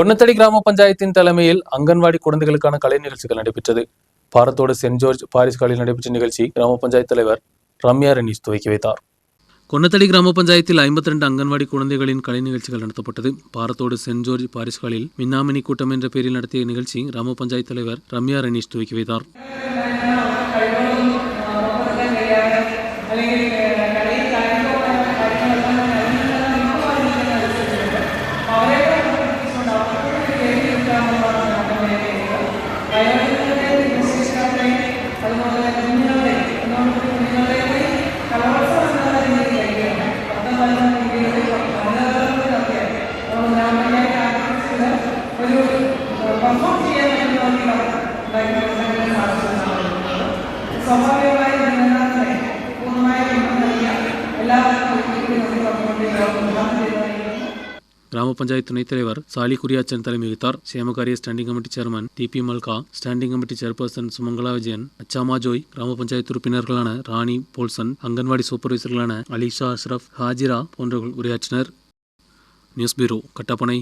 பொன்னத்தடி கிராம பஞ்சாயத்தின் தலைமையில் அங்கன்வாடி குழந்தைகளுக்கான கலை நிகழ்ச்சிகள் நடைபெற்றது. பாரத்தோடு சென்ட் ஜார்ஜ் பாரிஸ் காலில் நடைபெற்ற நிகழ்ச்சி கிராம பஞ்சாயத்து தலைவர் ரம்யா ரணீஷ் துவக்கி வைத்தார். கொன்னத்தடி கிராம பஞ்சாயத்தில் ஐம்பத்தி ரெண்டு அங்கன்வாடி குழந்தைகளின் கலை நிகழ்ச்சிகள் நடத்தப்பட்டது. பாரத்தோடு சென்ட் ஜோர்ஜ் பாரிஸ்காலில் மின்னாமினி கூட்டம் என்ற பெயரில் நடத்திய நிகழ்ச்சி கிராம பஞ்சாயத்து தலைவர் ரம்யா ரணீஷ் துவக்கி வைத்தார். സ്വാഭാവികമായി ഇതിനകത്ത് പൂർണ്ണമായ പിന്തുണ നൽകിയ എല്ലാവർക്കും ഒരിക്കലും കൂടി നമുക്ക് വേണ്ടി கிராம பஞ்சாயத் துணைத் தலைவர் சாலி குரியாச்சன் தலைமை வகித்தார் சேமகாரிய standing committee chairman T P Malka standing committee chairperson Sumangala Vijayan Achamma Joy கிராம பஞ்சாயத்து உறுப்பினர்களான ராணி போல்சன் அங்கன்வாடி சூப்பர்வைசர்களான அலிஷா அஷ்ரப் ஹாஜிரா போன்றவர்கள் உரையாற்றினர் நியூஸ் பியூரோ கட்டப்பனை